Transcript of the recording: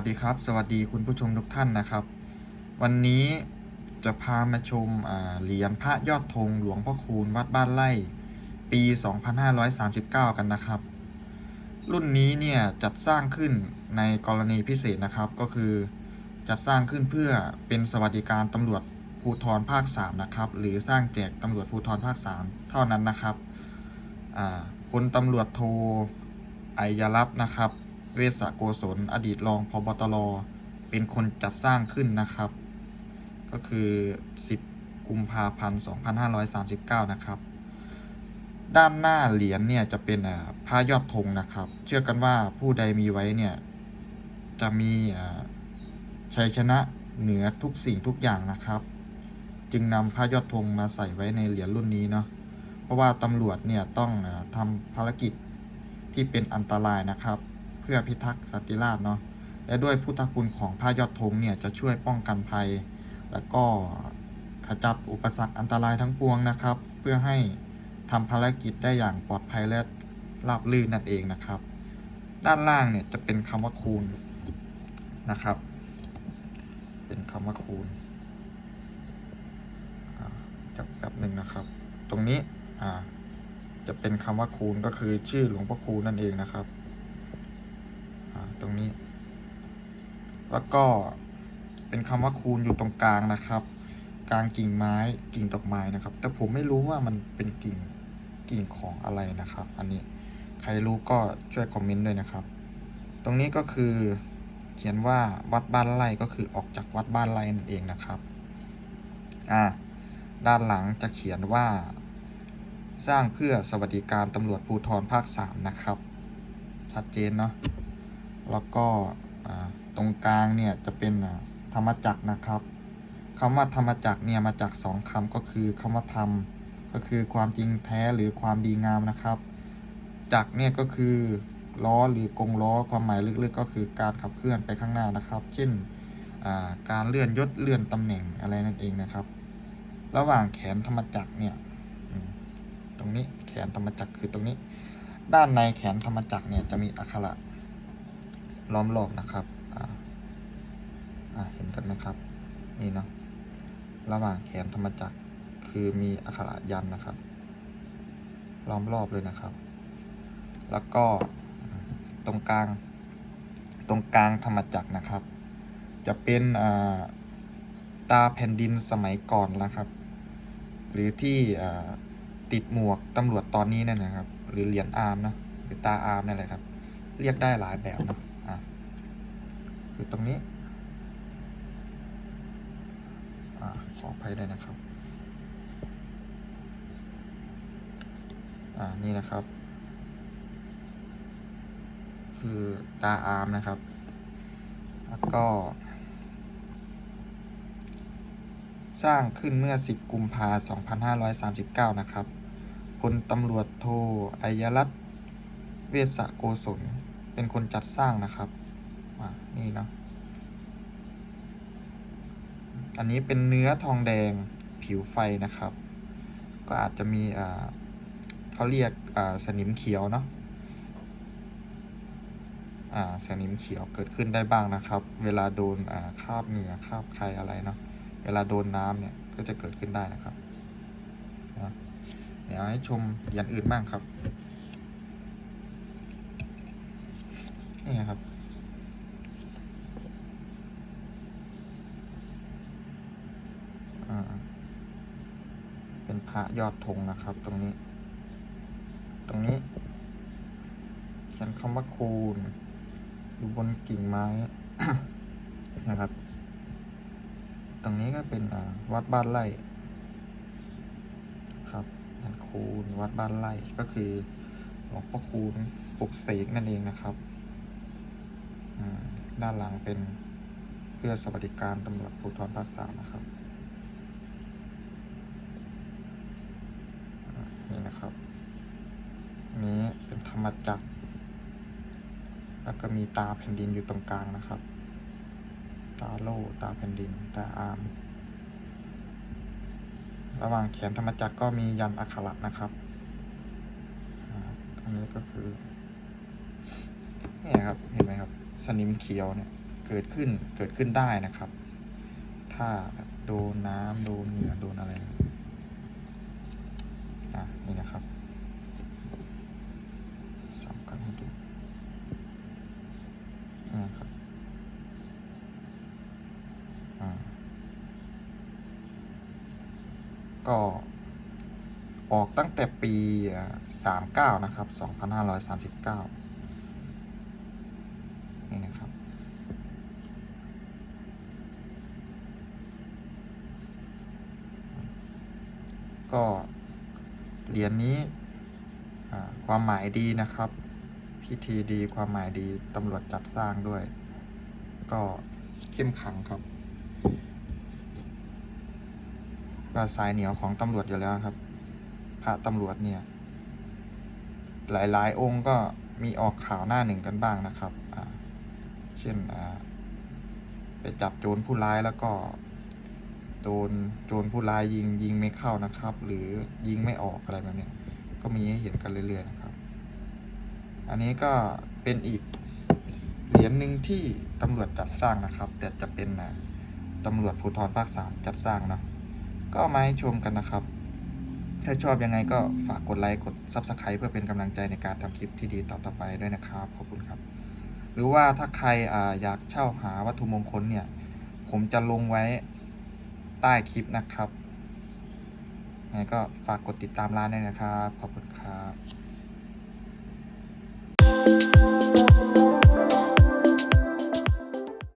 วัสดีครับ สวัสดีคุณผู้ชมทุกท่านนะครับ วันนี้จะพามาชมเหรียญพระยอดธงหลวงพ่อคูณวัดบ้านไร่ ปี 2539 กันนะครับ รุ่นนี้เนี่ยจัดสร้างขึ้นในกรณีพิเศษนะครับ ก็คือจัดสร้างขึ้นเพื่อเป็นสวัสดิการตำรวจภูธรภาค 3 นะครับ หรือสร้างแจกตำรวจภูธรภาค 3 เท่านั้นนะครับอ่าพลตำรวจโทไอยรัตน์นะครับ เวสโกศลอดีตรองพบตรเป็นคนจัดสร้างขึ้นนะครับ ก็คือ 10 กุมภาพันธ์ 2539 นะครับ ด้านหน้าเหรียญเนี่ยจะเป็นอ่าผ้ายอดธงนะครับ เชื่อกันว่าผู้ใดมีไว้เนี่ยจะมีชัยชนะเหนือทุกสิ่งทุกอย่างนะครับ จึงนำผ้ายอดธงมาใส่ไว้ในเหรียญรุ่นนี้เนาะเพราะว่าตำรวจเนี่ยต้องทำภารกิจที่เป็นอันตรายนะครับ พื่อพิทักษ์สันติราษฎร์เนาะและด้วยพุทธคุณของผ้ายอดธงเนี่ยจะช่วยป้องกันภัย แล้วก็ขจัดอุปสรรคอันตรายทั้งปวงนะครับ เพื่อให้ทำภารกิจได้อย่างปลอดภัยและราบรื่นนั่นเองนะครับ ด้านล่างเนี่ยจะเป็นคำว่าคูณนะครับ เป็นคำว่าคูณอ่าแป๊บหนึ่งนะครับ ตรงนี้อ่าจะเป็นคำว่าคูณก็คือชื่อหลวงพ่อคูณนั่นเองนะครับ ตรงนี้ แล้วก็เป็นคำว่าคูณอยู่ตรงกลางนะครับ กลางกิ่งไม้กิ่งดอกไม้นะครับ แต่ผมไม่รู้ว่ามันเป็นกิ่งกิ่งของอะไรนะครับ อันนี้ใครรู้ก็ช่วยคอมเมนต์ด้วยนะครับ ตรงนี้ก็คือเขียนว่าวัดบ้านไร่ก็คือออกจากวัดบ้านไร่นั่นเองนะครับอ่าด้านหลังจะเขียนว่า สร้างเพื่อสวัสดิการตำรวจภูธรภาค 3 นะครับ ชัดเจนเนาะ แล้วก็ตรงกลางเนี่ยจะเป็นธรรมจักรนะครับคำว่าธรรมจักรเนี่ยมาจากสองคำก็คือคำว่าธรรม ก็คือความจริงแท้หรือความดีงามนะครับ จักรเนี่ยก็คือล้อหรือกงล้อความหมายลึกๆ ก็คือการขับเคลื่อนไปข้างหน้านะครับ เช่นการเลื่อนยศเลื่อนตำแหน่งอะไรนั่นเองนะครับ ระหว่างแขนธรรมจักรเนี่ยตรงนี้แขนธรรมจักรคือตรงนี้ ด้านในแขนธรรมจักรเนี่ยจะมีอักขระ ล้อมรอบนะครับเห็นกันไหมครับ นี่เนาะระหว่างแขนธรรมจักรคือมีอักขระยันนะครับ ล้อมรอบเลยนะครับ แล้วก็ตรงกลาง ตรงกลางธรรมจักรนะครับ จะเป็นตาแผ่นดินสมัยก่อนนะครับ หรือที่ติดหมวกตำรวจตอนนี้นั่นนะครับ หรือเหรียญอาร์มนะหรือตาอาร์มนั่นแหละครับ เรียกได้หลายแบบนะ คือตรงนี้อขออภัยด้วยนะครับ อ่า นี่นะครับ คือตาอาร์มนะครับ แล้วก็ สร้างขึ้นเมื่อ 10 กุมภา2539 นะครับพลตำรวจโทไอยรัตเวสโกศลเป็นคนจัดสร้างนะครับ นี่เนาะอันนี้เป็นเนื้อทองแดงผิวไฟนะครับ ก็อาจจะมีอ่าเขาเรียกอ่าสนิมเขียวเนาะอ่าสนิมเขียวเกิดขึ้นได้บ้างนะครับ เวลาโดนอ่าคราบเหงื่อคราบใครอะไรเนาะเวลาโดนน้ำเนี่ยก็จะเกิดขึ้นได้นะครับเดี๋ยวให้ชมอย่างอื่นบ้างครับนี่ครับ อ่า เป็น พระยอดธงนะครับ ตรงนี้ ตรงนี้เขียนคำว่าคูณอยู่บนกิ่งไม้นะครับ ตรงนี้ก็เป็นวัดบ้านไร่ครับนันคูณวัดบ้านไร่ก็คือหลวงพ่อคูณปลุกเสกนั่นเองนะครับอืมด้านหลังเป็นเพื่อสวัสดิการตำรวจภูธรภาคสามนะครับอ่านี่นะครับนี้ เป็นธรรมจักรแล้วก็มีตาแผ่นดินอยู่ตรงกลางนะครับ ตาโล่ตาแผ่นดิน ตาอาม ระหว่างแขนธรรมจักรก็มียันอักขระนะครับอันนี้ก็คือนี่ครับเห็นไหมครับ สนิมเขียวเนี่ยเกิดขึ้นเกิดขึ้นได้นะครับ ถ้าโดนน้ำโดนเหงื่อโดนอะไรอะนี่นะครับสำคัญให้ดูนี่นะครับอ่า ก็ออกตั้งแต่ปีสามเก้า39 นะครับสองพันห้าร้อยสามสิบเก้านี่นะครับ ก็เหรียญนี้ความหมายดีนะครับ พิธีดีความหมายดีตำรวจจัดสร้างด้วย ก็เข้มขังครับ ก็สายเหนียวของตำรวจอยู่แล้วครับ พระตำรวจเนี่ย หลายๆ องค์ก็มีออกข่าวหน้าหนึ่งกันบ้างนะครับเช่นไปจับโจรผู้ร้ายแล้วก็โดนโจรผู้ร้ายยิงยิงไม่เข้านะครับ หรือยิงไม่ออกอะไรแบบนี้ก็มีให้เห็นกันเรื่อยๆนะครับ อันนี้ก็เป็นอีกเหรียญหนึ่งที่ตำรวจจัดสร้างนะครับ แต่จะเป็นตำรวจภูธรภาคสามจัดสร้างเนาะ ก็เอามาให้ชมกันนะครับ ถ้าชอบยังไงก็ฝากกดไลค์กด Subscribe เพื่อเป็นกำลังใจในการทำคลิปที่ดีต่อๆไปด้วยนะครับ ขอบคุณครับ หรือว่าถ้าใครออยากเช่าหาวัตถุมงคลเนี่ย ผมจะลงไว้ใต้คลิปนะครับยังไงก็ฝากกดติดตามร้านด้วยนะครับ ขอบคุณครับ